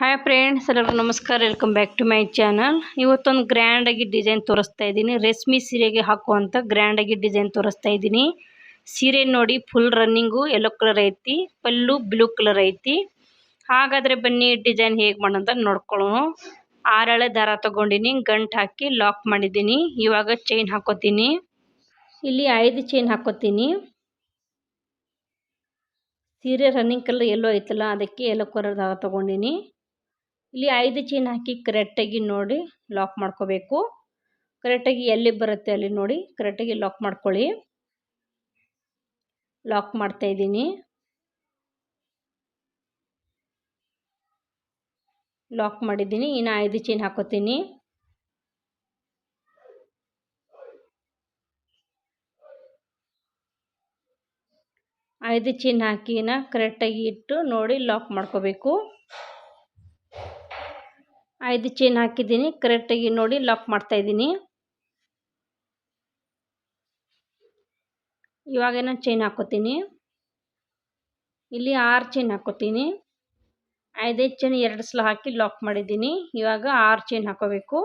Hi friends ಎಲ್ಲರಿಗೂ ನಮಸ್ಕಾರ. Welcome back to my channel ಇವತ್ತೊಂದು ಗ್ರ್ಯಾಂಡಾಗಿ ಡಿಸೈನ್ ತೋರಿಸ್ತಾ ಇದ್ದೀನಿ. ರೇಷ್ಮೆ ಸೀರೆಗೆ ಹಾಕುವಂಥ ಗ್ರ್ಯಾಂಡಾಗಿ ಡಿಸೈನ್ ತೋರಿಸ್ತಾ ಇದ್ದೀನಿ. ಸೀರೆ ನೋಡಿ ಫುಲ್ ರನ್ನಿಂಗು ಯೆಲ್ಲೋ ಕಲರ್ ಐತಿ, ಪಲ್ಲು ಬ್ಲೂ ಕಲರ್ ಐತಿ. ಹಾಗಾದರೆ ಬನ್ನಿ ಡಿಸೈನ್ ಹೇಗೆ ಮಾಡೋಂತ ನೋಡ್ಕೊಳ್ಳೋಣ. ಆರಳೆ ದಾರ ತೊಗೊಂಡಿನಿ, ಗಂಟು ಹಾಕಿ ಲಾಕ್ ಮಾಡಿದ್ದೀನಿ. ಇವಾಗ ಚೈನ್ ಹಾಕೋತೀನಿ. ಇಲ್ಲಿ ಐದು ಚೈನ್ ಹಾಕೋತೀನಿ. ಸೀರೆ ರನ್ನಿಂಗ್ ಕಲರ್ ಎಲ್ಲೋ ಐತಲ್ಲ, ಅದಕ್ಕೆ ಎಲ್ಲೋ ಕಲರ್ ದಾರ ತೊಗೊಂಡಿನಿ. ಇಲ್ಲಿ ಐದು ಚೈನ್ ಹಾಕಿ ಕರೆಕ್ಟಾಗಿ ನೋಡಿ ಲಾಕ್ ಮಾಡ್ಕೋಬೇಕು. ಕರೆಕ್ಟಾಗಿ ಎಲ್ಲಿ ಬರುತ್ತೆ ಅಲ್ಲಿ ನೋಡಿ ಕರೆಕ್ಟಾಗಿ ಲಾಕ್ ಮಾಡ್ಕೊಳ್ಳಿ. ಲಾಕ್ ಮಾಡ್ತಾ ಇದ್ದೀನಿ. ಲಾಕ್ ಮಾಡಿದ್ದೀನಿ. ಇನ್ನು ಐದು ಚೈನ್ ಹಾಕೋತೀನಿ. ಐದು ಚೈನ್ ಹಾಕಿನ ಕರೆಕ್ಟಾಗಿ ಇಟ್ಟು ನೋಡಿ ಲಾಕ್ ಮಾಡ್ಕೋಬೇಕು. ಐದು ಚೈನ್ ಹಾಕಿದ್ದೀನಿ. ಕರೆಕ್ಟಾಗಿ ನೋಡಿ ಲಾಕ್ ಮಾಡ್ತಾ ಇವಾಗ ನಾನು ಚೈನ್ ಹಾಕೋತೀನಿ. ಇಲ್ಲಿ ಆರು ಚೈನ್ ಹಾಕೋತೀನಿ. ಐದೈದು ಚೈನ್ ಎರಡು ಸಲ ಹಾಕಿ ಲಾಕ್ ಮಾಡಿದ್ದೀನಿ. ಇವಾಗ ಆರು ಚೈನ್ ಹಾಕೋಬೇಕು.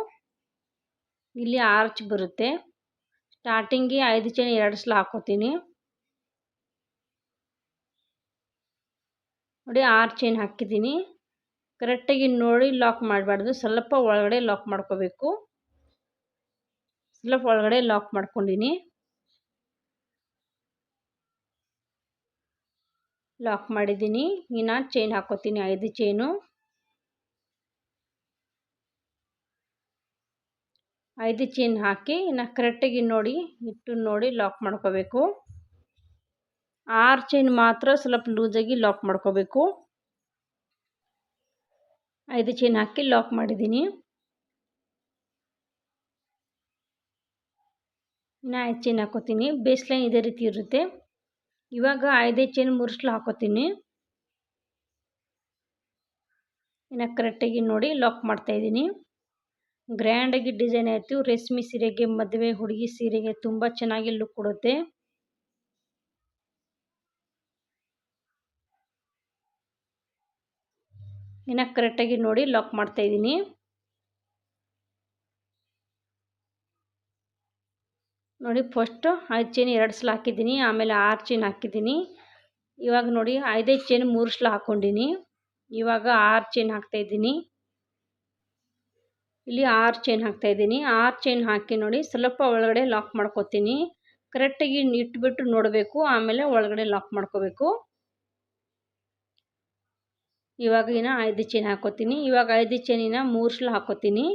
ಇಲ್ಲಿ ಆರ್ಚ್ ಬರುತ್ತೆ. ಸ್ಟಾರ್ಟಿಂಗಿಗೆ ಐದು ಚೈನ್ ಎರಡು ಸಲ ಹಾಕೋತೀನಿ. ನೋಡಿ ಆರು ಚೈನ್ ಹಾಕಿದ್ದೀನಿ. ಕರೆಕ್ಟಾಗಿ ನೋಡಿ ಲಾಕ್ ಮಾಡಬಾರ್ದು. ಸ್ವಲ್ಪ ಒಳಗಡೆ ಲಾಕ್ ಮಾಡ್ಕೋಬೇಕು. ಸ್ವಲ್ಪ ಒಳಗಡೆ ಲಾಕ್ ಮಾಡ್ಕೊಂಡಿನಿ. ಲಾಕ್ ಮಾಡಿದ್ದೀನಿ. ಇನ್ನು ಚೈನ್ ಹಾಕೋತೀನಿ, ಐದು ಚೈನು. ಐದು ಚೈನ್ ಹಾಕಿ ಇನ್ನು ಕರೆಕ್ಟಾಗಿ ನೋಡಿ, ಇಟ್ಟು ನೋಡಿ ಲಾಕ್ ಮಾಡ್ಕೋಬೇಕು. ಆರು ಚೈನ್ ಮಾತ್ರ ಸ್ವಲ್ಪ ಲೂಸಾಗಿ ಲಾಕ್ ಮಾಡ್ಕೋಬೇಕು. ಐದು ಚೈನ್ ಹಾಕಿ ಲಾಕ್ ಮಾಡಿದ್ದೀನಿ. ಇನ್ನು ಐದು ಚೈನ್ ಹಾಕೋತೀನಿ. ಬೇಸ್ ಲೈನ್ ಇದೇ ರೀತಿ ಇರುತ್ತೆ. ಇವಾಗ ಐದೇ ಚೈನ್ ಮುರ್ಸ್ಲು ಹಾಕೋತೀನಿ. ಇನ್ನು ಕರೆಕ್ಟಾಗಿ ನೋಡಿ ಲಾಕ್ ಮಾಡ್ತಾಯಿದ್ದೀನಿ ಗ್ರ್ಯಾಂಡಾಗಿ ಡಿಸೈನ್ ಆಯಿತು. ರೇಷ್ಮೆ ಸೀರೆಗೆ ಮದುವೆ ಹುಡುಗಿ ಸೀರೆಗೆ ತುಂಬ ಚೆನ್ನಾಗಿ ಲುಕ್ ಕೊಡುತ್ತೆ. ಇನ್ನು ಕರೆಕ್ಟಾಗಿ ನೋಡಿ ಲಾಕ್ ಮಾಡ್ತಾಯಿದ್ದೀನಿ ನೋಡಿ ಫಸ್ಟು ಐದು ಚೈನ್ ಎರಡು ಸಲ ಹಾಕಿದ್ದೀನಿ, ಆಮೇಲೆ ಆರು ಚೈನ್ ಹಾಕಿದ್ದೀನಿ. ಇವಾಗ ನೋಡಿ ಐದೈದು ಚೈನ್ ಮೂರು ಸಲ ಹಾಕ್ಕೊಂಡಿನಿ. ಇವಾಗ ಆರು ಚೈನ್ ಹಾಕ್ತಾಯಿದ್ದೀನಿ ಇಲ್ಲಿ ಆರು ಚೈನ್ ಹಾಕ್ತಾಯಿದ್ದೀನಿ ಆರು ಚೈನ್ ಹಾಕಿ ನೋಡಿ ಸ್ವಲ್ಪ ಒಳಗಡೆ ಲಾಕ್ ಮಾಡ್ಕೋತೀನಿ. ಕರೆಕ್ಟಾಗಿ ಇಟ್ಬಿಟ್ಟು ನೋಡಬೇಕು, ಆಮೇಲೆ ಒಳಗಡೆ ಲಾಕ್ ಮಾಡ್ಕೋಬೇಕು. ಇವಾಗ ಇನ್ನು ಐದು ಚೈನ್ ಹಾಕೋತೀನಿ. ಇವಾಗ ಐದು ಚೈನಿನ ಮೂರು ಸಲ ಹಾಕೋತೀನಿ.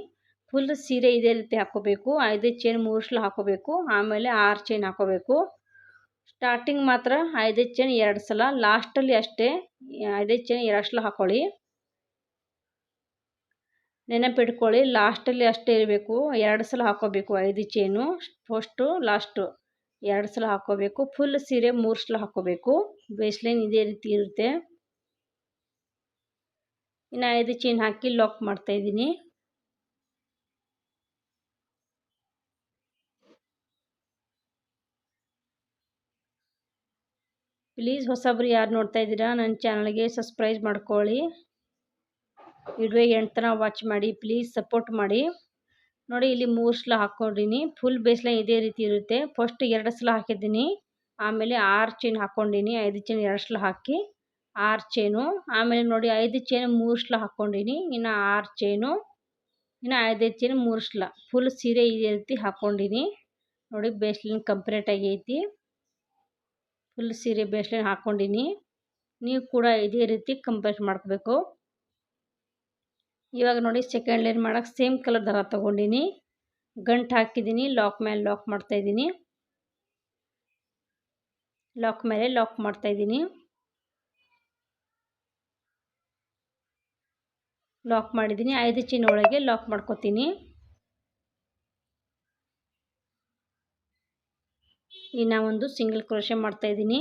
ಫುಲ್ ಸೀರೆ ಇದೇ ರೀತಿ ಹಾಕೋಬೇಕು. ಐದು ಚೈನ್ ಮೂರು ಸಲ ಹಾಕೋಬೇಕು. ಆಮೇಲೆ ಆರು ಚೈನ್ ಹಾಕೋಬೇಕು. ಸ್ಟಾರ್ಟಿಂಗ್ ಮಾತ್ರ ಐದು ಚೈನ್ ಎರಡು ಸಲ ಲಾಸ್ಟಲ್ಲಿ ಅಷ್ಟೇ ಐದು ಚೈನ್ ಎರಡು ಸಲ ಹಾಕೊಳ್ಳಿ. ನೆನಪಿಟ್ಕೊಳ್ಳಿ ಲಾಸ್ಟಲ್ಲಿ ಅಷ್ಟೇ ಇರಬೇಕು. ಎರಡು ಸಲ ಹಾಕೋಬೇಕು ಐದು ಚೈನು. ಫಸ್ಟು ಲಾಸ್ಟು ಎರಡು ಸಲ ಹಾಕೋಬೇಕು. ಫುಲ್ ಸೀರೆ ಮೂರು ಸಲ ಹಾಕೋಬೇಕು. ಬೇಸ್ಲೈನ್ ಇದೇ ರೀತಿ ಇರುತ್ತೆ. ಇನ್ನು ಐದು ಚೀನ್ ಹಾಕಿ ಲಾಕ್ ಮಾಡ್ತಾಯಿದ್ದೀನಿ ಪ್ಲೀಸ್ ಹೊಸಬ್ರು ಯಾರು ನೋಡ್ತಾ ಇದ್ದೀರಾ ನನ್ನ ಚಾನಲ್ಗೆ ಸಬ್ಸ್ಕ್ರೈಬ್ ಮಾಡ್ಕೊಳ್ಳಿ. ವಿಡಿಯೋ ಎಂಟು ವಾಚ್ ಮಾಡಿ ಪ್ಲೀಸ್ ಸಪೋರ್ಟ್ ಮಾಡಿ. ನೋಡಿ, ಇಲ್ಲಿ ಮೂರು ಸಲ ಹಾಕ್ಕೊಂಡಿನಿ ಫುಲ್ ಬೇಸ್ಲೈನ್ ಇದೇ ರೀತಿ ಇರುತ್ತೆ. ಫಸ್ಟ್ ಎರಡು ಸಲ ಹಾಕಿದ್ದೀನಿ. ಆಮೇಲೆ ಆರು ಚೀನ್ ಹಾಕ್ಕೊಂಡಿನಿ ಐದು ಚೀನ್ ಎರಡು ಸಲ ಹಾಕಿ. ಆರು ಚೈನು. ಆಮೇಲೆ ನೋಡಿ ಐದು ಚೈನ್ ಮೂರು ಸಲ ಹಾಕ್ಕೊಂಡಿನಿ. ಇನ್ನು ಆರು ಚೈನು, ಇನ್ನು ಐದೈದು ಚೈನ್ ಮೂರು ಸಲ ಫುಲ್ ಸೀರೆ ಇದೇ ರೀತಿ ಹಾಕ್ಕೊಂಡಿನಿ. ನೋಡಿ ಬೇಸ್ಲೈನ್ ಕಂಪ್ಲೀಟ್ ಆಗೈತಿ. ಫುಲ್ ಸೀರೆ ಬೇಸ್ಲೈನ್ ಹಾಕ್ಕೊಂಡಿನಿ. ನೀವು ಕೂಡ ಇದೇ ರೀತಿ ಕಂಪ್ಲೀಟ್ ಮಾಡ್ಕೋಬೇಕು. ಇವಾಗ ನೋಡಿ ಸೆಕೆಂಡ್ ಲೈನ್ ಮಾಡೋಕ್ಕೆ ಸೇಮ್ ಕಲರ್ ದಾರ ತೊಗೊಂಡಿನಿ. ಗಂಟು ಹಾಕಿದ್ದೀನಿ ಲಾಕ್ ಮೇಲೆ ಲಾಕ್ ಮಾಡ್ತಾಯಿದ್ದೀನಿ ಲಾಕ್ ಮೇಲೆ ಲಾಕ್ ಮಾಡ್ತಾಯಿದ್ದೀನಿ ಲಾಕ್ ಮಾಡಿದ್ದೀನಿ ಐದು ಚೈನ್ ಒಳಗೆ ಲಾಕ್ ಮಾಡ್ಕೊತೀನಿ. ಇನ್ನು ಒಂದು ಸಿಂಗಲ್ ಕ್ರೋಶೆ ಮಾಡ್ತಾಯಿದ್ದೀನಿ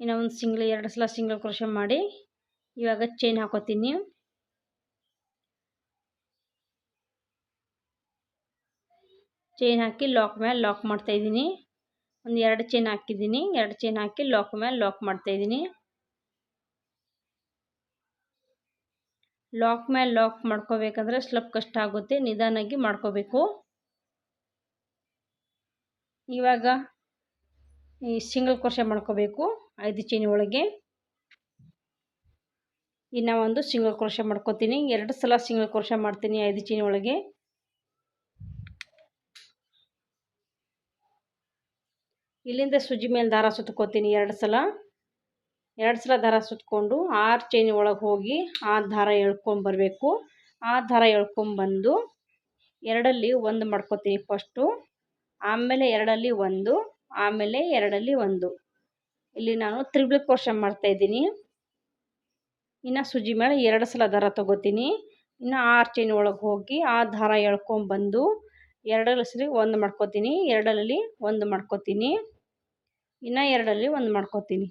ಇನ್ನು ಒಂದು ಸಿಂಗಲ್ ಎರಡು ಸಲ ಸಿಂಗಲ್ ಕ್ರೋಶೆ ಮಾಡಿ ಇವಾಗ ಚೈನ್ ಹಾಕೋತೀನಿ. ಚೈನ್ ಹಾಕಿ ಲಾಕ್ ಮೇಲೆ ಲಾಕ್ ಮಾಡ್ತಾಯಿದ್ದೀನಿ ಒಂದು ಎರಡು ಚೈನ್ ಹಾಕಿದ್ದೀನಿ. ಎರಡು ಚೈನ್ ಹಾಕಿ ಲಾಕ್ ಮೇಲೆ ಲಾಕ್ ಮಾಡ್ತಾಯಿದ್ದೀನಿ ಲಾಕ್ ಮೇಲೆ ಲಾಕ್ ಮಾಡ್ಕೋಬೇಕಂದ್ರೆ ಸ್ವಲ್ಪ ಕಷ್ಟ ಆಗುತ್ತೆ, ನಿಧಾನಾಗಿ ಮಾಡ್ಕೋಬೇಕು. ಇವಾಗ ಈ ಸಿಂಗಲ್ ಕ್ರೋಶೆ ಮಾಡ್ಕೋಬೇಕು, ಐದು ಚೀನಿ ಒಳಗೆ. ಇನ್ನು ಒಂದು ಸಿಂಗಲ್ ಕ್ರೋಶೆ ಮಾಡ್ಕೋತೀನಿ, ಎರಡು ಸಲ ಸಿಂಗಲ್ ಕ್ರೋಶೆ ಮಾಡ್ತೀನಿ ಐದು ಚೀನಿ ಒಳಗೆ. ಇಲ್ಲಿಂದ ಸುಜಿ ಮೇಲೆ ದಾರ ಸುತ್ಕೋತೀನಿ ಎರಡು ಸಲ. ಎರಡು ಸಲ ದಾರ ಸುತ್ತಕೊಂಡು ಆರು ಚೈನ್ ಒಳಗೆ ಹೋಗಿ ಆ ದಾರ ಎಳ್ಕೊಂಬರಬೇಕು ಆ ದಾರ ಎಳ್ಕೊಂಬಂದು ಎರಡಲ್ಲಿ ಒಂದು ಮಾಡ್ಕೋತೀನಿ ಫಸ್ಟು ಆಮೇಲೆ ಎರಡಲ್ಲಿ ಒಂದು, ಆಮೇಲೆ ಎರಡಲ್ಲಿ ಒಂದು. ಇಲ್ಲಿ ನಾನು ತ್ರಿಬಲ್ ಕ್ರೋಶ ಮಾಡ್ತಾಯಿದ್ದೀನಿ ಇನ್ನು ಸುಜಿ ಮೇಲೆ ಎರಡು ಸಲ ದಾರ ತೊಗೋತೀನಿ. ಇನ್ನು ಆರು ಚೈನ್ ಒಳಗೆ ಹೋಗಿ ಆ ದಾರ ಎಳ್ಕೊಂಬಂದು ಎರಡರಲ್ಲಿ ಸರಿ ಒಂದು ಮಾಡ್ಕೋತೀನಿ. ಎರಡರಲ್ಲಿ ಒಂದು ಮಾಡ್ಕೋತೀನಿ. ಇನ್ನು ಎರಡಲ್ಲಿ ಒಂದು ಮಾಡ್ಕೋತೀನಿ.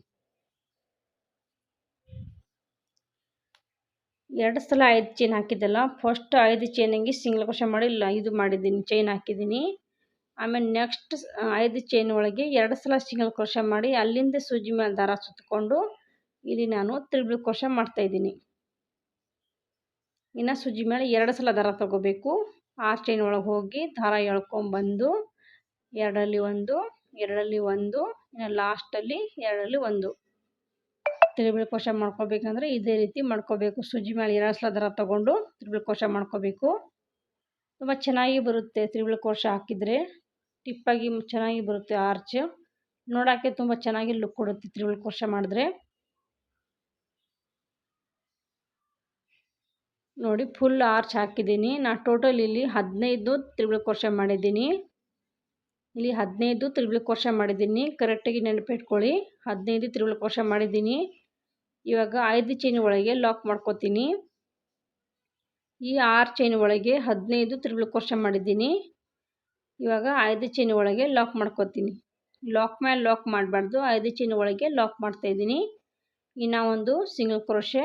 ಎರಡು ಸಲ ಐದು ಚೈನ್ ಹಾಕಿದ್ದಲ್ಲ ಫಸ್ಟ್ ಐದು ಚೈನಿಗೆ ಸಿಂಗಲ್ ಕ್ರೋಶ ಮಾಡಿ ಇದು ಮಾಡಿದ್ದೀನಿ ಚೈನ್ ಹಾಕಿದ್ದೀನಿ. ಆಮೇಲೆ ನೆಕ್ಸ್ಟ್ ಐದು ಚೈನ್ ಒಳಗೆ ಎರಡು ಸಲ ಸಿಂಗಲ್ ಕ್ರೋಶ ಮಾಡಿ ಅಲ್ಲಿಂದ ಸೂಜಿ ಮೇಲೆ ದಾರ ಸುತ್ತಕೊಂಡು ಇಲ್ಲಿ ನಾನು ತ್ರಿಬಲ್ ಮಾಡ್ತಾ ಮಾಡ್ತಾಯಿದ್ದೀನಿ ಇನ್ನು ಸೂಜಿ ಮೇಲೆ ಎರಡು ಸಲ ದಾರ ತಗೋಬೇಕು. ಆರು ಚೈನ್ ಒಳಗೆ ಹೋಗಿ ದಾರ ಎಳ್ಕೊಂಬಂದು ಎರಡರಲ್ಲಿ ಒಂದು, ಎರಡಲ್ಲಿ ಒಂದು, ಇನ್ನು ಲಾಸ್ಟಲ್ಲಿ ಎರಡರಲ್ಲಿ ಒಂದು. ತ್ರಿಬಲ್ ಕೋಶ ಮಾಡ್ಕೋಬೇಕಂದ್ರೆ ಇದೇ ರೀತಿ ಮಾಡ್ಕೋಬೇಕು. ಸೂಜಿ ಮೇಲೆ ತಗೊಂಡು ತೊಗೊಂಡು ತ್ರಿಬಲ್ ಕೋಶ ಮಾಡ್ಕೋಬೇಕು. ತುಂಬ ಚೆನ್ನಾಗಿ ಬರುತ್ತೆ ತ್ರಿಬಲ್ ಕೋಶ ಹಾಕಿದರೆ. ಟಿಪ್ಪಾಗಿ ಚೆನ್ನಾಗಿ ಬರುತ್ತೆ ಆರ್ಚ್. ನೋಡೋಕ್ಕೆ ತುಂಬ ಚೆನ್ನಾಗಿ ಲುಕ್ ಕೊಡುತ್ತೆ ತ್ರಿಬಲ್ ಕೋಶ ಮಾಡಿದ್ರೆ. ನೋಡಿ ಫುಲ್ ಆರ್ಚ್ ಹಾಕಿದ್ದೀನಿ. ನಾನು ಟೋಟಲ್ ಇಲ್ಲಿ ಹದಿನೈದು ತ್ರಿಬಲ್ ಕೋಶ ಮಾಡಿದ್ದೀನಿ. ಇಲ್ಲಿ ಹದಿನೈದು ತ್ರಿಬಲ್ ಕೋಶ ಮಾಡಿದ್ದೀನಿ. ಕರೆಕ್ಟಾಗಿ ನೆನಪಿಟ್ಕೊಳ್ಳಿ. ಹದಿನೈದು ತ್ರಿಬಲ್ ಕೋಶ ಮಾಡಿದ್ದೀನಿ. ಇವಾಗ ಐದು ಚೈನ್ ಒಳಗೆ ಲಾಕ್ ಮಾಡ್ಕೋತೀನಿ. ಈ ಆರು ಚೈನ್ ಒಳಗೆ ಹದಿನೈದು ತ್ರಿಬಲ್ ಕೋರ್ಷ ಮಾಡಿದ್ದೀನಿ. ಇವಾಗ ಐದು ಚೈನ್ ಒಳಗೆ ಲಾಕ್ ಮಾಡ್ಕೋತೀನಿ. ಲಾಕ್ ಮೇಲೆ ಲಾಕ್ ಮಾಡಬಾರ್ದು, ಐದು ಚೈನ್ ಒಳಗೆ ಲಾಕ್ ಮಾಡ್ತಾಯಿದ್ದೀನಿ ಇನ್ನು ಒಂದು ಸಿಂಗಲ್ ಕ್ರೋಶೆ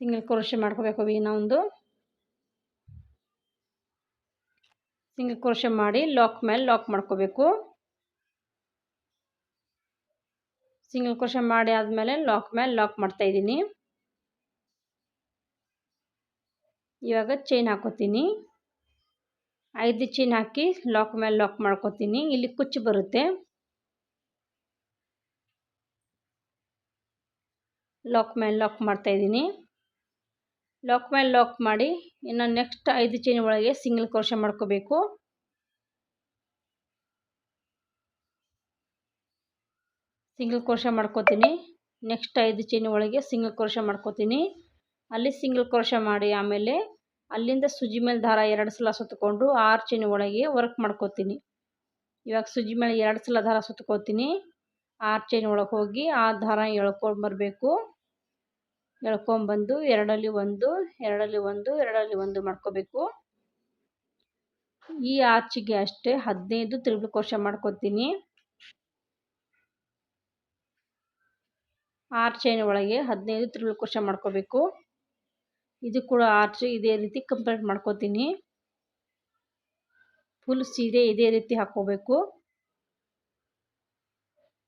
ಸಿಂಗಲ್ ಕ್ರೋಶೆ ಮಾಡ್ಕೋಬೇಕು ಇನ್ನೂ ಒಂದು ಸಿಂಗಲ್ ಕ್ರೋಶೆ ಮಾಡಿ ಲಾಕ್ ಮೇಲೆ ಲಾಕ್ ಮಾಡ್ಕೋಬೇಕು. ಸಿಂಗಲ್ ಕ್ರೋಶೆ ಮಾಡಿ ಆದಮೇಲೆ ಲಾಕ್ ಮೇಲೆ ಲಾಕ್ ಮಾಡ್ತಾ ಇದ್ದೀನಿ. ಇವಾಗ ಚೈನ್ ಹಾಕೋತೀನಿ. ಐದು ಚೈನ್ ಹಾಕಿ ಲಾಕ್ ಮೇಲೆ ಲಾಕ್ ಮಾಡ್ಕೋತೀನಿ. ಇಲ್ಲಿ ಕುಚ್ಚು ಬರುತ್ತೆ. ಲಾಕ್ ಮೇಲೆ ಲಾಕ್ ಮಾಡ್ತಾಯಿದ್ದೀನಿ ಲಾಕ್ ಮೇಲೆ ಲಾಕ್ ಮಾಡಿ, ಇನ್ನು ನೆಕ್ಸ್ಟ್ ಐದು ಚೈನ್ ಒಳಗೆ ಸಿಂಗಲ್ ಕ್ರೋಶ ಮಾಡ್ಕೋಬೇಕು. ಸಿಂಗಲ್ ಕ್ರೋಶ ಮಾಡ್ಕೋತೀನಿ. ನೆಕ್ಸ್ಟ್ ಐದು ಚೈನ್ ಒಳಗೆ ಸಿಂಗಲ್ ಕ್ರೋಶ ಮಾಡ್ಕೋತೀನಿ. ಅಲ್ಲಿ ಸಿಂಗಲ್ ಕ್ರೋಶ ಮಾಡಿ ಆಮೇಲೆ ಅಲ್ಲಿಂದ ಸುಜಿ ಮೇಲೆ ದಾರ ಎರಡು ಸಲ ಸುತ್ತಕೊಂಡು ಆರು ಚೈನ್ ಒಳಗೆ ವರ್ಕ್ ಮಾಡ್ಕೋತೀನಿ. ಇವಾಗ ಸುಜಿ ಮೇಲೆ ಎರಡು ಸಲ ದಾರ ಸುತ್ಕೋತೀನಿ ಆರು ಚೈನ್ ಒಳಗೆ ಹೋಗಿ ಆ ದಾರ ಎಳ್ಕೊಂಡು ಬರಬೇಕು. ಎಳ್ಕೊಂಬಂದು ಎರಡಲ್ಲಿ ಒಂದು ಎರಡಲ್ಲಿ ಒಂದು ಎರಡಲ್ಲಿ ಒಂದು ಮಾಡ್ಕೋಬೇಕು. ಈ ಆರ್ಚಿಗೆ ಅಷ್ಟೇ ಹದಿನೈದು ತ್ರಿಬಲ್ ಕೋಶ ಮಾಡ್ಕೋತೀನಿ. ಆರು ಚೈನ್ ಒಳಗೆ ಹದಿನೈದು ತ್ರಿಬಲ್ ಕೋಶ ಮಾಡ್ಕೋಬೇಕು. ಇದು ಕೂಡ ಆರ್ಚ್ ಇದೇ ರೀತಿ ಕಂಪ್ಲೀಟ್ ಮಾಡ್ಕೋತೀನಿ. ಫುಲ್ ಸೀರೆ ಇದೇ ರೀತಿ ಹಾಕ್ಕೋಬೇಕು.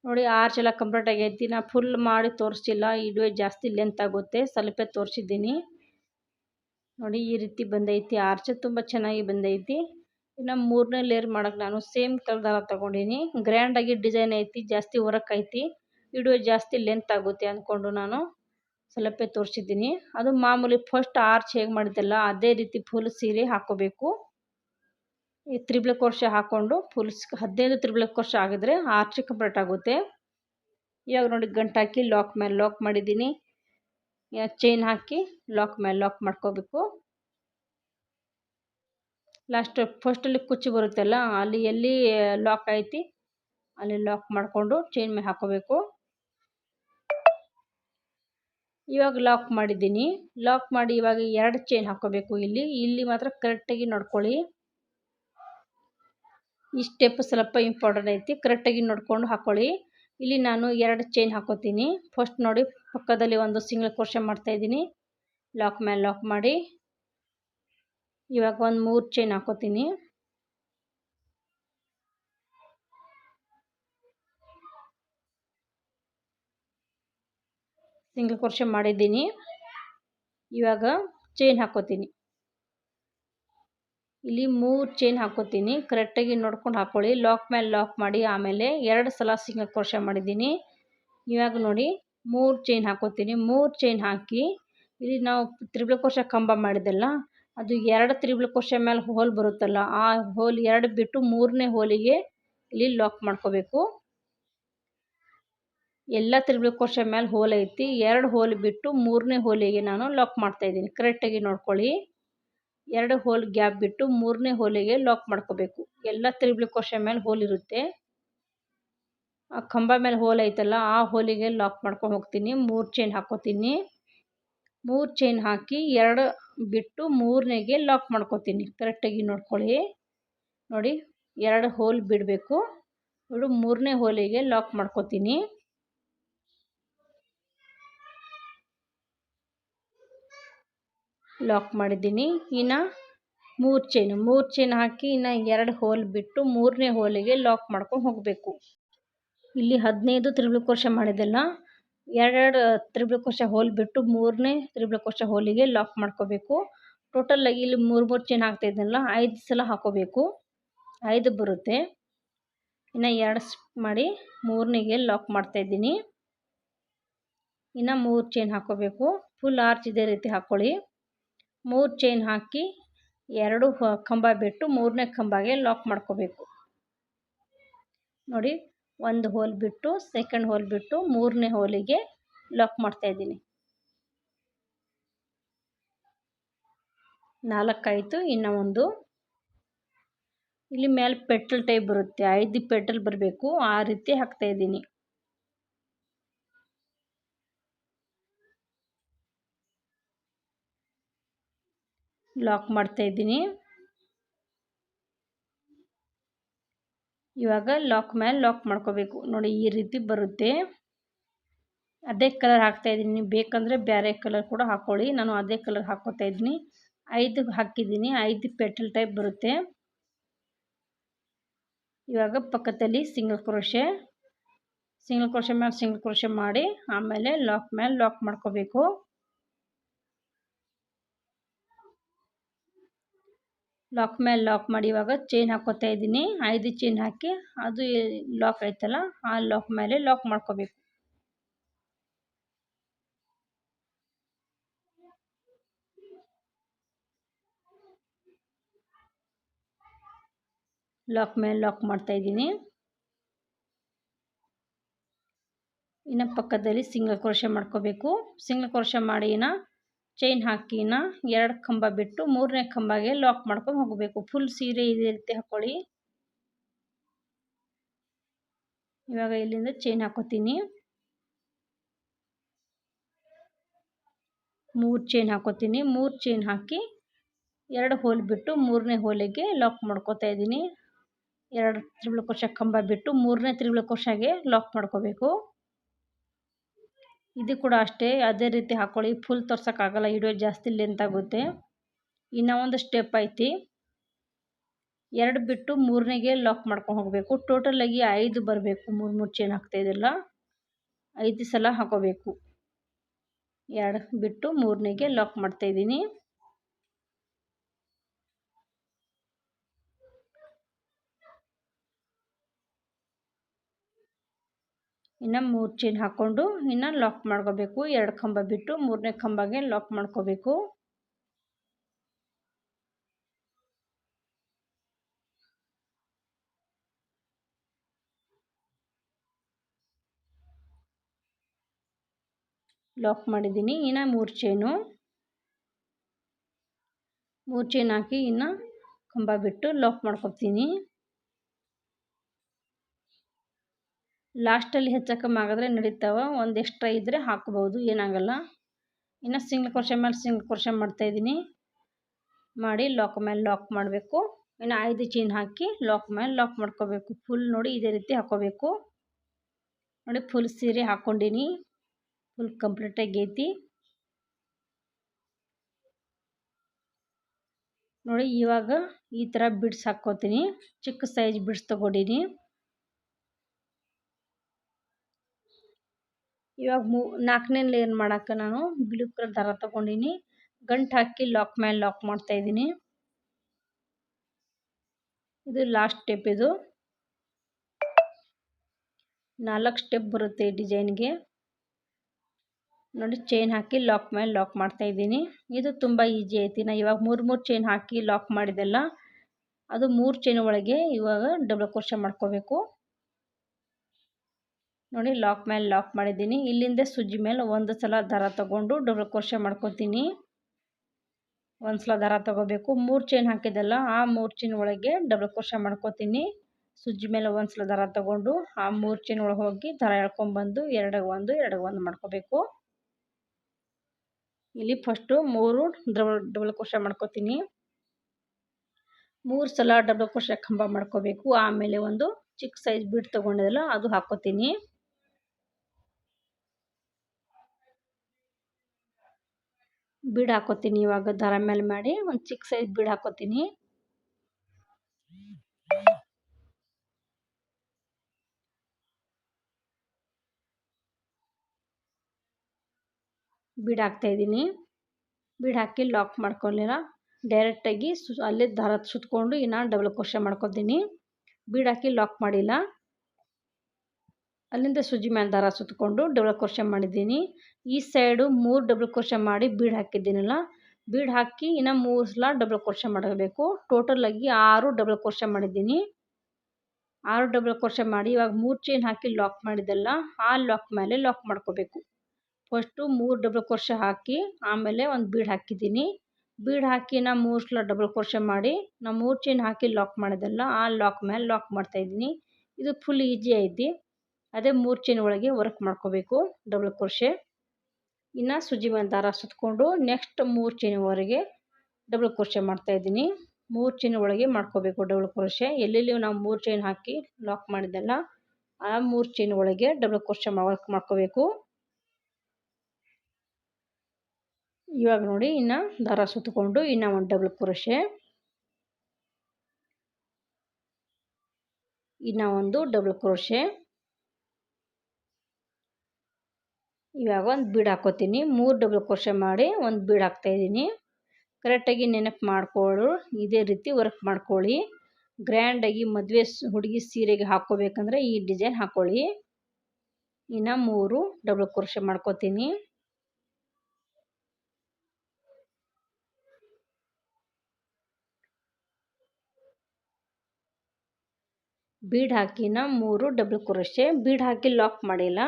ನೋಡಿ ಆರ್ಚ್ ಎಲ್ಲ ಕಂಪ್ಲೀಟ್ ಆಗೈತಿ ನಾ ಫುಲ್ ಮಾಡಿ ತೋರಿಸಿಲ್ಲ ಇಡುವೆ ಜಾಸ್ತಿ ಲೆಂತ್ ಆಗುತ್ತೆ, ಸ್ವಲ್ಪ ತೋರಿಸಿದ್ದೀನಿ. ನೋಡಿ ಈ ರೀತಿ ಬಂದೈತಿ, ಆರ್ಚ್ ತುಂಬ ಚೆನ್ನಾಗಿ ಬಂದೈತಿ. ಇನ್ನು ಮೂರನೇ ಲೇಯರ್ ಮಾಡೋಕೆ ನಾನು ಸೇಮ್ ಕಲರ್ ತಗೊಂಡೀನಿ. ಗ್ರ್ಯಾಂಡಾಗಿ ಡಿಸೈನ್ ಐತಿ, ಜಾಸ್ತಿ ವರ್ಕ್ ಐತಿ, ಇಡುವೆ ಜಾಸ್ತಿ ಲೆಂತ್ ಆಗುತ್ತೆ ಅಂದ್ಕೊಂಡು ನಾನು ಸ್ವಲ್ಪ ತೋರಿಸಿದ್ದೀನಿ. ಅದು ಮಾಮೂಲಿ ಫಸ್ಟ್ ಆರ್ಚ್ ಹೇಗೆ ಮಾಡಿದ್ದಲ್ಲ, ಅದೇ ರೀತಿ ಫುಲ್ ಸೀರೆ ಹಾಕ್ಕೋಬೇಕು ಈ ತ್ರಿಬಲ ಕೋರ್ಶ ಹಾಕ್ಕೊಂಡು ಫುಲ್ ಹದಿನೈದು ತ್ರಿಬಲ ಕೋರ್ಶ ಆಗಿದ್ರೆ ಆರ್ಚ್ ಕಂಪ್ಲೀಟ್ ಆಗುತ್ತೆ. ಇವಾಗ ನೋಡಿ ಗಂಟು ಹಾಕಿ ಲಾಕ್ ಮೇಲೆ ಲಾಕ್ ಮಾಡಿದ್ದೀನಿ. ಚೈನ್ ಹಾಕಿ ಲಾಕ್ ಮೇಲೆ ಲಾಕ್ ಮಾಡ್ಕೋಬೇಕು. ಲಾಸ್ಟ್ ಫಸ್ಟಲ್ಲಿ ಕುಚ್ಚಿ ಬರುತ್ತಲ್ಲ ಅಲ್ಲಿ ಎಲ್ಲಿ ಲಾಕ್ ಐತಿ ಅಲ್ಲಿ ಲಾಕ್ ಮಾಡಿಕೊಂಡು ಚೈನ್ ಮೇಲೆ ಹಾಕೋಬೇಕು. ಇವಾಗ ಲಾಕ್ ಮಾಡಿದ್ದೀನಿ. ಲಾಕ್ ಮಾಡಿ ಇವಾಗ ಎರಡು ಚೈನ್ ಹಾಕೋಬೇಕು ಇಲ್ಲಿ. ಇಲ್ಲಿ ಮಾತ್ರ ಕರೆಕ್ಟಾಗಿ ನೋಡ್ಕೊಳ್ಳಿ. ಈ ಸ್ಟೆಪ್ ಸ್ವಲ್ಪ ಇಂಪಾರ್ಟೆಂಟ್ ಐತಿ. ಕರೆಕ್ಟಾಗಿ ನೋಡ್ಕೊಂಡು ಹಾಕ್ಕೊಳ್ಳಿ ಇಲ್ಲಿ ನಾನು ಎರಡು ಚೈನ್ ಹಾಕೋತೀನಿ. ಫಸ್ಟ್ ನೋಡಿ ಪಕ್ಕದಲ್ಲಿ ಒಂದು ಸಿಂಗಲ್ ಕ್ರೋಶೆ ಮಾಡ್ತಾಯಿದ್ದೀನಿ ಲಾಕ್ ಮೇಲೆ ಲಾಕ್ ಮಾಡಿ. ಇವಾಗ ಒಂದು ಮೂರು ಚೈನ್ ಹಾಕೋತೀನಿ. ಸಿಂಗಲ್ ಕ್ರೋಶೆ ಮಾಡಿದ್ದೀನಿ. ಇವಾಗ ಚೈನ್ ಹಾಕೋತೀನಿ. ಇಲ್ಲಿ ಮೂರು ಚೈನ್ ಹಾಕೋತೀನಿ. ಕರೆಕ್ಟಾಗಿ ನೋಡ್ಕೊಂಡು ಹಾಕ್ಕೊಳ್ಳಿ ಲಾಕ್ ಮೇಲೆ ಲಾಕ್ ಮಾಡಿ ಆಮೇಲೆ ಎರಡು ಸಲ ಸಿಂಗಲ್ ಕ್ರೋಶೆ ಮಾಡಿದ್ದೀನಿ. ಇವಾಗ ನೋಡಿ ಮೂರು ಚೈನ್ ಹಾಕೋತೀನಿ. ಮೂರು ಚೈನ್ ಹಾಕಿ ಇಲ್ಲಿ ನಾವು ತ್ರಿಬಲ್ ಕ್ರೋಶ ಕಂಬ ಮಾಡಿದ್ದಲ್ಲ ಅದು ಎರಡು ತ್ರಿಬಲ್ ಕ್ರೋಶ ಮೇಲೆ ಹೋಲ್ ಬರುತ್ತಲ್ಲ, ಆ ಹೋಲ್ ಎರಡು ಬಿಟ್ಟು ಮೂರನೇ ಹೋಲಿಗೆ ಇಲ್ಲಿ ಲಾಕ್ ಮಾಡ್ಕೋಬೇಕು. ಎಲ್ಲ ತ್ರಿಬಲ್ ಕ್ರೋಶ ಮೇಲೆ ಹೋಲ್ ಐತಿ. ಎರಡು ಹೋಲ್ ಬಿಟ್ಟು ಮೂರನೇ ಹೋಲಿಗೆ ನಾನು ಲಾಕ್ ಮಾಡ್ತಾಯಿದ್ದೀನಿ ಕರೆಕ್ಟಾಗಿ ನೋಡ್ಕೊಳ್ಳಿ. ಎರಡು ಹೋಲ್ ಗ್ಯಾಪ್ ಬಿಟ್ಟು ಮೂರನೇ ಹೋಲಿಗೆ ಲಾಕ್ ಮಾಡ್ಕೋಬೇಕು. ಎಲ್ಲ ತ್ರಿಬಲ್ ಕೋಶನ್ ಮೇಲೆ ಹೋಲ್ ಇರುತ್ತೆ. ಆ ಕಂಬ ಮೇಲೆ ಹೋಲ್ ಐತಲ್ಲ, ಆ ಹೋಲಿಗೆ ಲಾಕ್ ಮಾಡ್ಕೊಂಡು ಹೋಗ್ತೀನಿ. ಮೂರು ಚೈನ್ ಹಾಕೋತೀನಿ. ಮೂರು ಚೈನ್ ಹಾಕಿ ಎರಡು ಬಿಟ್ಟು ಮೂರನೇಗೆ ಲಾಕ್ ಮಾಡ್ಕೋತೀನಿ. ಕರೆಕ್ಟಾಗಿ ನೋಡ್ಕೊಳ್ಳಿ. ನೋಡಿ, ಎರಡು ಹೋಲ್ ಬಿಡಬೇಕು. ನೋಡಿ, ಮೂರನೇ ಹೋಲಿಗೆ ಲಾಕ್ ಮಾಡ್ಕೋತೀನಿ. ಲಾಕ್ ಮಾಡಿದ್ದೀನಿ. ಇನ್ನು ಮೂರು ಚೈನ್ ಮೂರು ಚೈನ್ ಹಾಕಿ ಇನ್ನು ಎರಡು ಹೋಲ್ ಬಿಟ್ಟು ಮೂರನೇ ಹೋಲಿಗೆ ಲಾಕ್ ಮಾಡ್ಕೊಂಡು ಹೋಗಬೇಕು. ಇಲ್ಲಿ ಹದಿನೈದು ತ್ರಿಬಲ್ ಕೋಶ ಮಾಡಿದ್ದೆಲ್ಲ ಎರಡೆರಡು ತ್ರಿಬಲ್ ಕೋಶ ಹೋಲ್ ಬಿಟ್ಟು ಮೂರನೇ ತ್ರಿಬಲ್ ಕೋಶ ಹೋಲಿಗೆ ಲಾಕ್ ಮಾಡ್ಕೋಬೇಕು. ಟೋಟಲಾಗಿ ಇಲ್ಲಿ ಮೂರು ಮೂರು ಚೈನ್ ಹಾಕ್ತಾಯಿದ್ದೆನಲ್ಲ ಐದು ಸಲ ಹಾಕೋಬೇಕು. ಐದು ಬರುತ್ತೆ. ಇನ್ನು ಎರಡು ಮಾಡಿ ಮೂರನೇಗೆ ಲಾಕ್ ಮಾಡ್ತಾ ಇದ್ದೀನಿ. ಇನ್ನು ಮೂರು ಚೈನ್ ಹಾಕೋಬೇಕು. ಫುಲ್ ಆರ್ಚ್ ಇದೇ ರೀತಿ ಹಾಕ್ಕೊಳ್ಳಿ ಮೂರು ಚೈನ್ ಹಾಕಿ ಎರಡು ಕಂಬ ಬಿಟ್ಟು ಮೂರನೇ ಕಂಬಗೆ ಲಾಕ್ ಮಾಡ್ಕೋಬೇಕು. ನೋಡಿ, ಒಂದು ಹೋಲ್ ಬಿಟ್ಟು ಸೆಕೆಂಡ್ ಹೋಲ್ ಬಿಟ್ಟು ಮೂರನೇ ಹೋಲಿಗೆ ಲಾಕ್ ಮಾಡ್ತಾ ಇದ್ದೀನಿ. ನಾಲ್ಕಾಯಿತು ಇನ್ನು ಒಂದು. ಇಲ್ಲಿ ಮೇಲೆ ಪೆಟ್ರೋಲ್ ಟೈಪ್ ಬರುತ್ತೆ, ಐದು ಪೆಟ್ರೋಲ್ ಬರಬೇಕು, ಆ ರೀತಿ ಹಾಕ್ತಾಯಿದ್ದೀನಿ ಲಾಕ್ ಮಾಡ್ತಾಯಿದ್ದೀನಿ ಇವಾಗ ಲಾಕ್ ಮೇಲೆ ಲಾಕ್ ಮಾಡ್ಕೋಬೇಕು. ನೋಡಿ ಈ ರೀತಿ ಬರುತ್ತೆ. ಅದೇ ಕಲರ್ ಹಾಕ್ತಾಯಿದ್ದೀನಿ ನೀವು ಬೇಕಂದರೆ ಬೇರೆ ಕಲರ್ ಕೂಡ ಹಾಕ್ಕೊಳ್ಳಿ ನಾನು ಅದೇ ಕಲರ್ ಹಾಕ್ಕೋತಾ ಇದ್ದೀನಿ. ಐದು ಹಾಕಿದ್ದೀನಿ. ಐದು ಪೆಟ್ರೋಲ್ ಟೈಪ್ ಬರುತ್ತೆ. ಇವಾಗ ಪಕ್ಕದಲ್ಲಿ ಸಿಂಗಲ್ ಕ್ರೋಶೆ ಸಿಂಗಲ್ ಕ್ರೋಶೆ ಮೇಲೆ ಸಿಂಗಲ್ ಕ್ರೋಶೆ ಮಾಡಿ, ಆಮೇಲೆ ಲಾಕ್ ಮೇಲೆ ಲಾಕ್ ಮಾಡ್ಕೋಬೇಕು. ಲಾಕ್ ಮೇಲೆ ಲಾಕ್ ಮಾಡಿ ಇವಾಗ ಚೈನ್ ಹಾಕ್ಕೊತಾ ಇದ್ದೀನಿ. ಐದು ಚೈನ್ ಹಾಕಿ ಅದು ಲಾಕ್ ಆಯ್ತಲ್ಲ, ಆ ಲಾಕ್ ಮೇಲೆ ಲಾಕ್ ಮಾಡ್ಕೋಬೇಕು. ಲಾಕ್ ಮೇಲೆ ಲಾಕ್ ಮಾಡ್ತಾ ಇದ್ದೀನಿ. ಇನ್ನು ಪಕ್ಕದಲ್ಲಿ ಸಿಂಗಲ್ ಕ್ರೋಶ ಮಾಡ್ಕೋಬೇಕು. ಸಿಂಗಲ್ ಕ್ರೋಶ ಮಾಡಿ ಇನ್ನು ಚೈನ್ ಹಾಕಿನ ಎರಡು ಕಂಬ ಬಿಟ್ಟು ಮೂರನೇ ಕಂಬಗೆ ಲಾಕ್ ಮಾಡ್ಕೊಂಡು ಹೋಗಬೇಕು. ಫುಲ್ ಸೀರೆ ಇದೆ ರೀತಿ ಹಾಕ್ಕೊಳ್ಳಿ ಇವಾಗ ಇಲ್ಲಿಂದ ಚೈನ್ ಹಾಕೋತೀನಿ. ಮೂರು ಚೈನ್ ಹಾಕೋತೀನಿ. ಮೂರು ಚೈನ್ ಹಾಕಿ ಎರಡು ಹೋಲ್ ಬಿಟ್ಟು ಮೂರನೇ ಹೋಲಿಗೆ ಲಾಕ್ ಮಾಡ್ಕೋತಾ ಇದ್ದೀನಿ. ಎರಡು ತ್ರಿಬಳ ಕೋಶ ಕಂಬ ಬಿಟ್ಟು ಮೂರನೇ ತ್ರಿಬಳ ಕೋಶಗೆ ಲಾಕ್ ಮಾಡ್ಕೋಬೇಕು. ಇದು ಕೂಡ ಅಷ್ಟೇ, ಅದೇ ರೀತಿ ಹಾಕ್ಕೊಳ್ಳಿ ಫುಲ್ ತೋರ್ಸೋಕ್ಕಾಗಲ್ಲ ವಿಡಿಯೋ ಜಾಸ್ತಿ ಲೆಂತ್ ಆಗುತ್ತೆ. ಇನ್ನೂ ಒಂದು ಸ್ಟೆಪ್ ಐತಿ. ಎರಡು ಬಿಟ್ಟು ಮೂರನೇಗೆ ಲಾಕ್ ಮಾಡ್ಕೊಂಡು ಹೋಗಬೇಕು. ಟೋಟಲಾಗಿ ಐದು ಬರಬೇಕು. ಮೂರು ಮೂರು ಚೈನ್ ಹಾಕ್ತಾಯಿದ್ದೆಲ್ಲ ಐದು ಸಲ ಹಾಕೋಬೇಕು. ಎರಡು ಬಿಟ್ಟು ಮೂರನೇಗೆ ಲಾಕ್ ಮಾಡ್ತಾಯಿದ್ದೀನಿ ಇನ್ನು ಮೂರು ಚೈನ್ ಹಾಕ್ಕೊಂಡು ಇನ್ನು ಲಾಕ್ ಮಾಡ್ಕೋಬೇಕು. ಎರಡು ಕಂಬ ಬಿಟ್ಟು ಮೂರನೇ ಕಂಬಗೆ ಲಾಕ್ ಮಾಡ್ಕೋಬೇಕು. ಲಾಕ್ ಮಾಡಿದ್ದೀನಿ. ಇನ್ನು ಮೂರು ಚೈನು ಮೂರು ಚೈನ್ ಹಾಕಿ ಇನ್ನು ಕಂಬ ಬಿಟ್ಟು ಲಾಕ್ ಮಾಡ್ಕೊತೀನಿ ಲಾಸ್ಟಲ್ಲಿ ಹೆಚ್ಚು ಕಮ್ಮಿ ಆಗಿದ್ರೆ ನಡೀತಾವೆ, ಒಂದು ಎಕ್ಸ್ಟ್ರಾ ಇದ್ದರೆ ಹಾಕ್ಬೋದು, ಏನಾಗಲ್ಲ. ಇನ್ನು ಸಿಂಗಲ್ ಕ್ರೋಶೆ ಮೇಲೆ ಸಿಂಗಲ್ ಕ್ರೋಶೆ ಮಾಡ್ತಾಯಿದ್ದೀನಿ ಮಾಡಿ ಲಾಕ್ ಮೇಲೆ ಲಾಕ್ ಮಾಡಬೇಕು. ಇನ್ನು ಐದು ಚೈನ್ ಹಾಕಿ ಲಾಕ್ ಮೇಲೆ ಲಾಕ್ ಮಾಡ್ಕೋಬೇಕು. ಫುಲ್ ನೋಡಿ ಇದೇ ರೀತಿ ಹಾಕೋಬೇಕು. ನೋಡಿ ಫುಲ್ ಸೀರೆ ಹಾಕ್ಕೊಂಡೀನಿ ಫುಲ್ ಕಂಪ್ಲೀಟಾಗಿ ಐತಿ. ನೋಡಿ ಇವಾಗ ಈ ಥರ ಬಿಡ್ಸ್ ಹಾಕ್ಕೋತೀನಿ. ಚಿಕ್ಕ ಸೈಜ್ ಬಿಡ್ಸ್ ತೊಗೊಂಡಿನಿ. ಇವಾಗ ಮೂ ನಾಲ್ಕನೇ ಲೇಯರ್ ಮಾಡೋಕೆ ನಾನು? ಬ್ಲೂ ಕಲರ್ ದಾರ ತೊಗೊಂಡಿನಿ. ಗಂಟು ಹಾಕಿ ಲಾಕ್ ಮೇಲೆ ಲಾಕ್ ಮಾಡ್ತಾ ಇದ್ದೀನಿ. ಇದು ಲಾಸ್ಟ್ ಸ್ಟೆಪ್ ಇದು. ನಾಲ್ಕು ಸ್ಟೆಪ್ ಬರುತ್ತೆ ಡಿಸೈನ್ಗೆ. ನೋಡಿ ಚೈನ್ ಹಾಕಿ ಲಾಕ್ ಮೇಲೆ ಲಾಕ್ ಮಾಡ್ತಾ ಇದ್ದೀನಿ. ಇದು ತುಂಬ ಈಜಿ ಐತಿ. ನಾ ಇವಾಗ ಮೂರು ಮೂರು ಚೈನ್ ಹಾಕಿ ಲಾಕ್ ಮಾಡಿದೆಲ್ಲ, ಅದು ಮೂರು ಚೈನ್ ಒಳಗೆ ಇವಾಗ ಡಬಲ್ ಕ್ರೋಶ ಮಾಡ್ಕೋಬೇಕು. ನೋಡಿ ಲಾಕ್ ಮೇಲೆ ಲಾಕ್ ಮಾಡಿದ್ದೀನಿ. ಇಲ್ಲಿಂದ ಸುಜ್ಜಿ ಮೇಲೆ ಒಂದು ಸಲ ದರ ತಗೊಂಡು ಡಬಲ್ ಕೋರ್ಷೆ ಮಾಡ್ಕೊತೀನಿ. ಒಂದು ಸಲ ದಾರ ತಗೋಬೇಕು. ಮೂರು ಚೈನ್ ಹಾಕಿದ್ದಲ್ಲ, ಆ ಮೂರು ಚೈನ್ ಒಳಗೆ ಡಬಲ್ ಕೋರ್ಷೆ ಮಾಡ್ಕೊತೀನಿ. ಸುಜ್ಜಿ ಮೇಲೆ ಒಂದು ಸಲ ದಾರ ತಗೊಂಡು ಆ ಮೂರು ಚೈನ್ ಒಳಗೆ ಹೋಗಿ ದರ ಎಳ್ಕೊಂಬಂದು ಎರಡಿಗೆ ಒಂದು ಎರಡಿಗೆ ಒಂದು ಮಾಡ್ಕೋಬೇಕು. ಇಲ್ಲಿ ಫಸ್ಟು ಮೂರು ಡಬಲ್ ಡಬಲ್ ಕೋರ್ಷೆ ಮಾಡ್ಕೋತೀನಿ. ಮೂರು ಸಲ ಡಬಲ್ ಕೋರ್ಷೆ ಕಂಬ ಮಾಡ್ಕೋಬೇಕು. ಆಮೇಲೆ ಒಂದು ಚಿಕ್ಕ ಸೈಜ್ ಬಿಡ್ ತೊಗೊಂಡಿದ್ದಲ್ಲ, ಅದು ಹಾಕೋತೀನಿ ಬೀಡ್ ಹಾಕೋತೀನಿ ಇವಾಗ ದಾರ ಮೇಲೆ ಮಾಡಿ ಒಂದು ಚಿಕ್ಕ ಸೈಜ್ ಬೀಡ್ ಹಾಕೋತೀನಿ. ಬೀಡ್ ಹಾಕ್ತಾಯಿದ್ದೀನಿ ಬೀಡ್ ಹಾಕಿ ಲಾಕ್ ಮಾಡ್ಕೊಳ್ಳಿಲ್ಲ ಡೈರೆಕ್ಟಾಗಿ ಸು ಅಲ್ಲೇ ದಾರ ಸುತ್ಕೊಂಡು ಇನ್ನು ಡಬಲ್ ಕ್ರೋಶ ಮಾಡ್ಕೊತೀನಿ. ಬೀಡ್ ಹಾಕಿ ಲಾಕ್ ಮಾಡಿಲ್ಲ. ಅಲ್ಲಿಂದ ಸುಜಿ ಮೇಲೆ ದಾರ ಸುತ್ತಕೊಂಡು ಡಬಲ್ ಕ್ರೋಶ ಮಾಡಿದ್ದೀನಿ. ಈ ಸೈಡು ಮೂರು ಡಬಲ್ ಕ್ರೋಶ ಮಾಡಿ ಬೀಡ್ ಹಾಕಿದ್ದೀನಲ್ಲ, ಬೀಡ್ ಹಾಕಿ ಇನ್ನು ಮೂರು ಸಲ ಡಬಲ್ ಕ್ರೋಶ ಮಾಡಬೇಕು. ಟೋಟಲ್ ಆಗಿ ಆರು ಡಬಲ್ ಕ್ರೋಶ ಮಾಡಿದ್ದೀನಿ. ಆರು ಡಬಲ್ ಕ್ರೋಶ ಮಾಡಿ ಇವಾಗ ಮೂರು ಚೈನ್ ಹಾಕಿ ಲಾಕ್ ಮಾಡಿದ್ದಲ್ಲ, ಆ ಲಾಕ್ ಮೇಲೆ ಲಾಕ್ ಮಾಡ್ಕೋಬೇಕು. ಫಸ್ಟು ಮೂರು ಡಬಲ್ ಕ್ರೋಶ ಹಾಕಿ ಆಮೇಲೆ ಒಂದು ಬೀಡ್ ಹಾಕಿದ್ದೀನಿ. ಬೀಡ್ ಹಾಕಿ ನಾ ಮೂರು ಸಲ ಡಬಲ್ ಕ್ರೋಶ ಮಾಡಿ ನಾ ಮೂರು ಚೈನ್ ಹಾಕಿ ಲಾಕ್ ಮಾಡಿದೆಲ್ಲ ಆ ಲಾಕ್ ಮೇಲೆ ಲಾಕ್ ಮಾಡ್ತಾಯಿದ್ದೀನಿ ಇದು ಫುಲ್ ಈಜಿ ಐತಿ. ಅದೇ ಮೂರು ಚೈನ್ ಒಳಗೆ ವರ್ಕ್ ಮಾಡ್ಕೋಬೇಕು ಡಬಲ್ ಕ್ರೋಶೆ ಇನ್ನು ಸುಜಿ ದಾರ ಸುತ್ತಕೊಂಡು ನೆಕ್ಸ್ಟ್ ಮೂರು ಚೈನ್ವರೆಗೆ ಡಬಲ್ ಕ್ರೋಶೆ ಮಾಡ್ತಾಯಿದ್ದೀನಿ ಮೂರು ಚೈನ್ ಒಳಗೆ ಮಾಡ್ಕೋಬೇಕು ಡಬಲ್ ಕ್ರೋಶೆ ಎಲ್ಲೆಲ್ಲಿ ನಾವು ಮೂರು ಚೈನ್ ಹಾಕಿ ಲಾಕ್ ಮಾಡಿದ್ದಲ್ಲ, ಆ ಮೂರು ಚೈನ್ ಒಳಗೆ ಡಬಲ್ ಕ್ರೋಶೆ ವರ್ಕ್ ಮಾಡ್ಕೋಬೇಕು. ಇವಾಗ ನೋಡಿ, ಇನ್ನು ದಾರ ಸುತ್ತಕೊಂಡು ಇನ್ನು ಒಂದು ಡಬಲ್ ಕ್ರೋಶೆ ಇನ್ನು ಒಂದು ಡಬಲ್ ಕ್ರೋಶೆ ಇವಾಗ ಒಂದು ಬೀಡ್ ಹಾಕೋತೀನಿ. ಮೂರು ಡಬಲ್ ಕ್ರೋಶೆ ಮಾಡಿ ಒಂದು ಬೀಡ್ ಹಾಕ್ತಾಯಿದ್ದೀನಿ ಕರೆಕ್ಟಾಗಿ ನೆನಪು ಮಾಡಿಕೊಳ್ಳು. ಇದೇ ರೀತಿ ವರ್ಕ್ ಮಾಡ್ಕೊಳ್ಳಿ. ಗ್ರ್ಯಾಂಡಾಗಿ ಮದುವೆ ಹುಡುಗಿ ಸೀರೆಗೆ ಹಾಕ್ಕೋಬೇಕಂದ್ರೆ ಈ ಡಿಸೈನ್ ಹಾಕ್ಕೊಳ್ಳಿ ಇನ್ನು ಮೂರು ಡಬಲ್ ಕ್ರೋಶೆ ಮಾಡ್ಕೋತೀನಿ. ಬೀಡ್ ಹಾಕಿನ ಮೂರು ಡಬಲ್ ಕ್ರೋಶೆ ಬೀಡ್ ಹಾಕಿ ಲಾಕ್ ಮಾಡಿಲ್ಲ.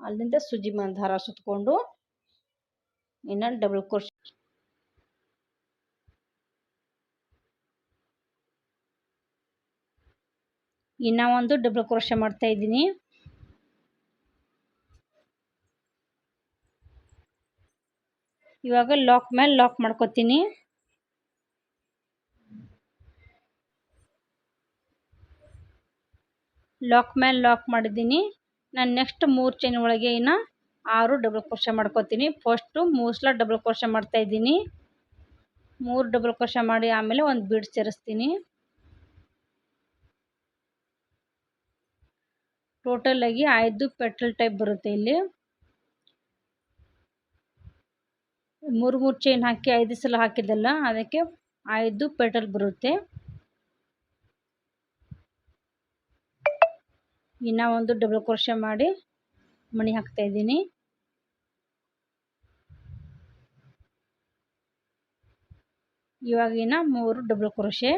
ಅಲ್ಲಿಂದ ಸುಜಿ ದಾರ ಸುತ್ತಕೊಂಡು ಇನ್ನೊಂದು ಡಬಲ್ ಕೋರ್ಸ್ ಇನ್ನ ಒಂದು ಡಬಲ್ ಕ್ರೋಶೆ ಮಾಡ್ತಾ ಇದ್ದೀನಿ. ಇವಾಗ ಲಾಕ್ ಮೇಲೆ ಲಾಕ್ ಮಾಡ್ಕೊತೀನಿ. ಲಾಕ್ ಮೇಲೆ ಲಾಕ್ ಮಾಡಿದ್ದೀನಿ. ನಾನು ನೆಕ್ಸ್ಟ್ ಮೂರು ಚೈನ್ ಒಳಗೆ ಇನ್ನು ಆರು ಡಬಲ್ ಕ್ರೋಶ ಮಾಡ್ಕೋತೀನಿ. ಫಸ್ಟು ಮೂರು ಸಲ ಡಬಲ್ ಕ್ರೋಶ ಮಾಡ್ತಾಯಿದ್ದೀನಿ ಮೂರು ಡಬಲ್ ಕ್ರೋಶ ಮಾಡಿ ಆಮೇಲೆ ಒಂದು ಬೀಡ್ ಸೇರಿಸ್ತೀನಿ. ಟೋಟಲಾಗಿ ಐದು ಪೆಟ್ರೋಲ್ ಟೈಪ್ ಬರುತ್ತೆ ಇಲ್ಲಿ. ಮೂರು ಮೂರು ಚೈನ್ ಹಾಕಿ ಐದು ಸಲ ಹಾಕಿದ್ದಲ್ಲ, ಅದಕ್ಕೆ ಐದು ಪೆಟ್ರೋಲ್ ಬರುತ್ತೆ. ಇನ್ನು ಒಂದು ಡಬಲ್ ಕ್ರೋಶ ಮಾಡಿ ಮಣಿ ಹಾಕ್ತಾಯಿದ್ದೀನಿ ಇವಾಗಿನ ಮೂರು ಡಬಲ್ ಕ್ರೋಶೆ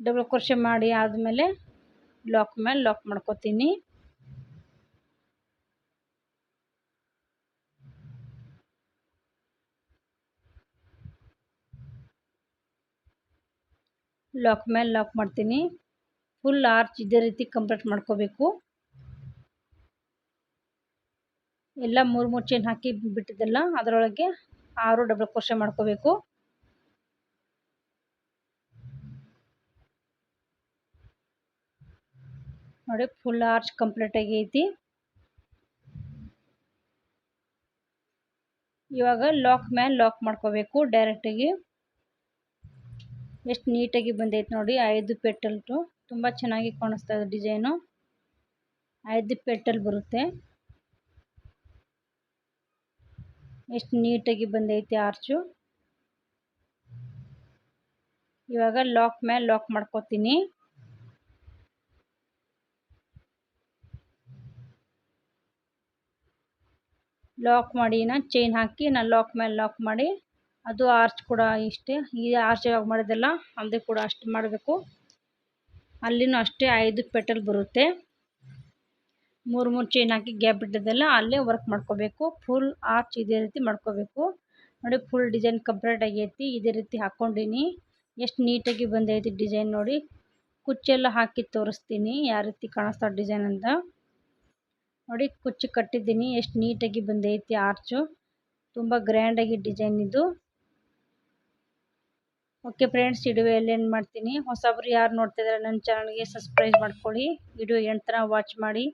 ಡಬಲ್ ಕ್ರೋಶೆ ಮಾಡಿ ಆದಮೇಲೆ ಲಾಕ್ ಮೇಲೆ ಲಾಕ್ ಮಾಡ್ಕೋತೀನಿ. ಲಾಕ್ ಮೇಲೆ ಲಾಕ್ ಮಾಡ್ತೀನಿ. ಫುಲ್ ಆರ್ಚ್ ಇದೇ ರೀತಿ ಕಂಪ್ಲೀಟ್ ಮಾಡ್ಕೋಬೇಕು. ಎಲ್ಲ ಮೂರು ಮೂರು ಚೈನ್ ಹಾಕಿ ಬಿಟ್ಟಿದ್ದೆಲ್ಲ ಅದರೊಳಗೆ ಆರು ಡಬಲ್ ಕ್ರೋಶೆ ಮಾಡ್ಕೋಬೇಕು. ನೋಡಿ ಫುಲ್ ಆರ್ಚ್ ಕಂಪ್ಲೀಟ್ ಆಗೈತಿ ಇವಾಗ ಲಾಕ್ ಮೇಲೆ ಲಾಕ್ ಮಾಡ್ಕೋಬೇಕು ಡೈರೆಕ್ಟಾಗಿ ಎಷ್ಟು ನೀಟಾಗಿ ಬಂದೈತೆ ನೋಡಿ, ಐದು ಪೆಟಲ್ಟು ತುಂಬ ಚೆನ್ನಾಗಿ ಕಾಣಿಸ್ತಾ ಇದೆ ಡಿಸೈನು. ಐದು ಪೆಟ್ಟಲ್ ಬರುತ್ತೆ. ಎಷ್ಟು ನೀಟಾಗಿ ಬಂದೈತೆ ಆರ್ಚು. ಇವಾಗ ಲಾಕ್ ಮೇಲೆ ಲಾಕ್ ಮಾಡ್ಕೋತೀನಿ. ಲಾಕ್ ಮಾಡಿ ನಾನು ಚೈನ್ ಹಾಕಿ ನಾನು ಲಾಕ್ ಮೇಲೆ ಲಾಕ್ ಮಾಡಿ. ಅದು ಆರ್ಚ್ ಕೂಡ ಇಷ್ಟೇ. ಈ ಆರ್ಚ್ ಯಾವಾಗ ಮಾಡಿದೆಲ್ಲ ಅಲ್ಲಿ ಕೂಡ ಅಷ್ಟು ಮಾಡಬೇಕು. ಅಲ್ಲಿನೂ ಅಷ್ಟೇ ಐದು ಪೆಟಲ್ ಬರುತ್ತೆ. ಮೂರು ಮೂರು ಚೈನ್ ಹಾಕಿ ಗ್ಯಾಪ್ ಬಿಟ್ಟಿದ್ದೆಲ್ಲ ಅಲ್ಲೇ ವರ್ಕ್ ಮಾಡ್ಕೋಬೇಕು. ಫುಲ್ ಆರ್ಚ್ ಇದೇ ರೀತಿ ಮಾಡ್ಕೋಬೇಕು. ನೋಡಿ ಫುಲ್ ಡಿಸೈನ್ ಕಂಪ್ಲೀಟ್ ಆಗೈತಿ. ಇದೇ ರೀತಿ ಹಾಕ್ಕೊಂಡೀನಿ. ಎಷ್ಟು ನೀಟಾಗಿ ಬಂದೈತಿ ಡಿಸೈನ್ ನೋಡಿ. ಕುಚ್ಚೆಲ್ಲ ಹಾಕಿ ತೋರಿಸ್ತೀನಿ. ಯಾವ ರೀತಿ ಕಾಣಿಸ್ತಾ ಡಿಸೈನ್ ಅಂತ. ನೋಡಿ ಕುಚ್ಚು ಕಟ್ಟಿದ್ದೀನಿ. ಎಷ್ಟು ನೀಟಾಗಿ ಬಂದೈತಿ ಆರ್ಚು ತುಂಬ ಗ್ರ್ಯಾಂಡಾಗಿ ಡಿಸೈನ್ ಇದು. ಓಕೆ ಫ್ರೆಂಡ್ಸ್ ವಿಡಿಯೋ ಏನು ಮಾಡ್ತೀನಿ? ಹೊಸಬ್ರು ಯಾರು ನೋಡ್ತಿದ್ದಾರೆ ನನ್ನ ಚಾನಲ್ಗೆ ಸಬ್ಸ್ಕ್ರೈಬ್ ಮಾಡ್ಕೊಳ್ಳಿ. ವಿಡಿಯೋ ಎಂಟರ ವಾಚ್ ಮಾಡಿ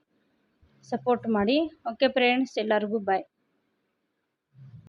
ಸಪೋರ್ಟ್ ಮಾಡಿ. ಓಕೆ ಫ್ರೆಂಡ್ಸ್ ಎಲ್ಲರಿಗೂ ಬಾಯ್